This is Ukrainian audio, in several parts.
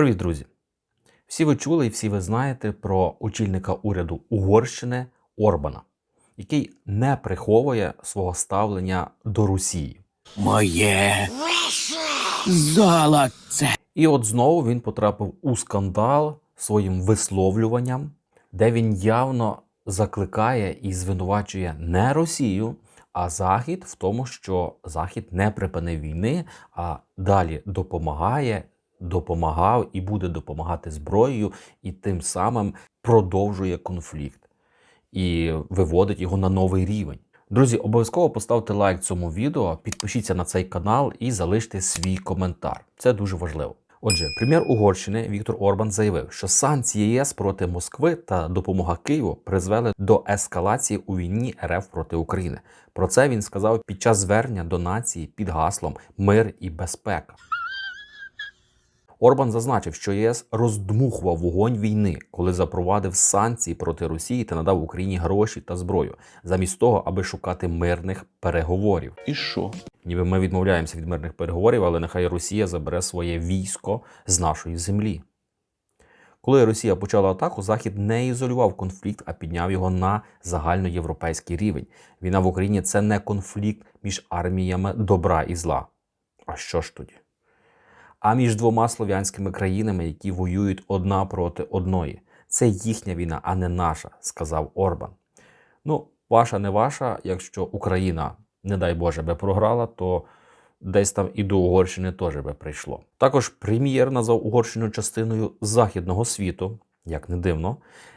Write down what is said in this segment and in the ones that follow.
Привіт, друзі! Всі ви чули і всі ви знаєте про очільника уряду Угорщини Орбана, який не приховує свого ставлення до Росії. Моє золоце. І от знову він потрапив у скандал своїм висловлюванням, де він явно закликає і звинувачує не Росію, а Захід в тому, що Захід не припинив війни, а далі допомагає, допомагав і буде допомагати зброєю, і тим самим продовжує конфлікт і виводить його на новий рівень. Друзі, обов'язково поставте лайк цьому відео, підпишіться на цей канал і залиште свій коментар. Це дуже важливо. Отже, прем'єр Угорщини Віктор Орбан заявив, що санкції ЄС проти Москви та допомога Києву призвели до ескалації у війні РФ проти України. Про це він сказав під час звернення до нації під гаслом Мир і безпека. Орбан зазначив, що ЄС роздмухував вогонь війни, коли запровадив санкції проти Росії та надав Україні гроші та зброю, замість того, аби шукати мирних переговорів. І що? Ніби ми відмовляємося від мирних переговорів, але нехай Росія забере своє військо з нашої землі. Коли Росія почала атаку, Захід не ізолював конфлікт, а підняв його на загальноєвропейський рівень. Війна в Україні це не конфлікт між арміями добра і зла. А що ж тоді? А між двома слов'янськими країнами, які воюють одна проти одної. Це їхня війна, а не наша, сказав Орбан. Ну, ваша не ваша, якщо Україна, не дай Боже, би програла, то десь там і до Угорщини теж би прийшло. Також прем'єр назвав Угорщину частиною західного світу, як не дивно,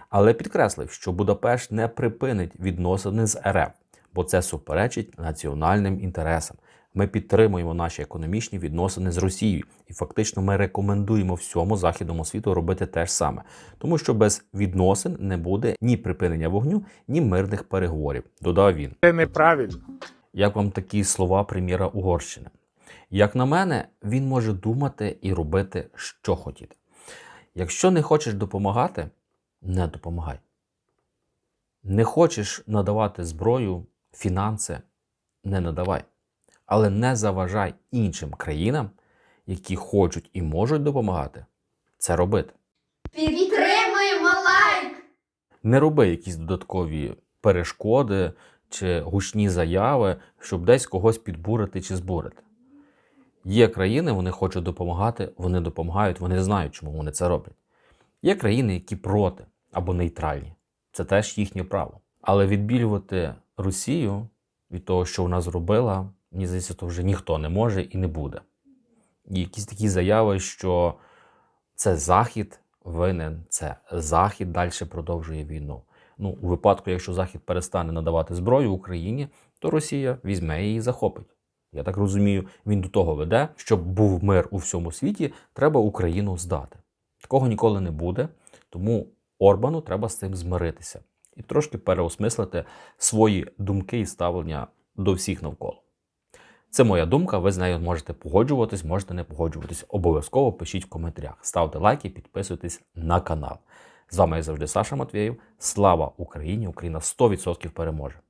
але підкреслив, що Будапешт не припинить відносини з РФ, бо це суперечить національним інтересам. Ми підтримуємо наші економічні відносини з Росією, і фактично ми рекомендуємо всьому західному світу робити те ж саме, тому що без відносин не буде ні припинення вогню, ні мирних переговорів. Додав він. Це неправильно. Як вам такі слова прем'єра Угорщини? Як на мене, він може думати і робити, що хотіти. Якщо не хочеш допомагати, не допомагай. Не хочеш надавати зброю, фінанси, не надавай. Але не заважай іншим країнам, які хочуть і можуть допомагати, це робити. Підтримуємо лайк! Не роби якісь додаткові перешкоди чи гучні заяви, щоб десь когось підбурити чи збурити. Є країни, вони хочуть допомагати, вони допомагають, вони знають, чому вони це роблять. Є країни, які проти або нейтральні. Це теж їхнє право. Але відбілювати Росію від того, що вона зробила, мені здається, то вже ніхто не може і не буде. І якісь такі заяви, що це Захід винен, це Захід далі продовжує війну. Ну, у випадку, якщо Захід перестане надавати зброю Україні, то Росія візьме її і захопить. Я так розумію, він до того веде, щоб був мир у всьому світі, треба Україну здати. Такого ніколи не буде, тому Орбану треба з цим змиритися і трошки переосмислити свої думки і ставлення до всіх навколо. Це моя думка, ви з нею можете погоджуватись, можете не погоджуватись. Обов'язково пишіть в коментарях, ставте лайки, підписуйтесь на канал. З вами я завжди Саша Матвєєв. Слава Україні! Україна 100% переможе!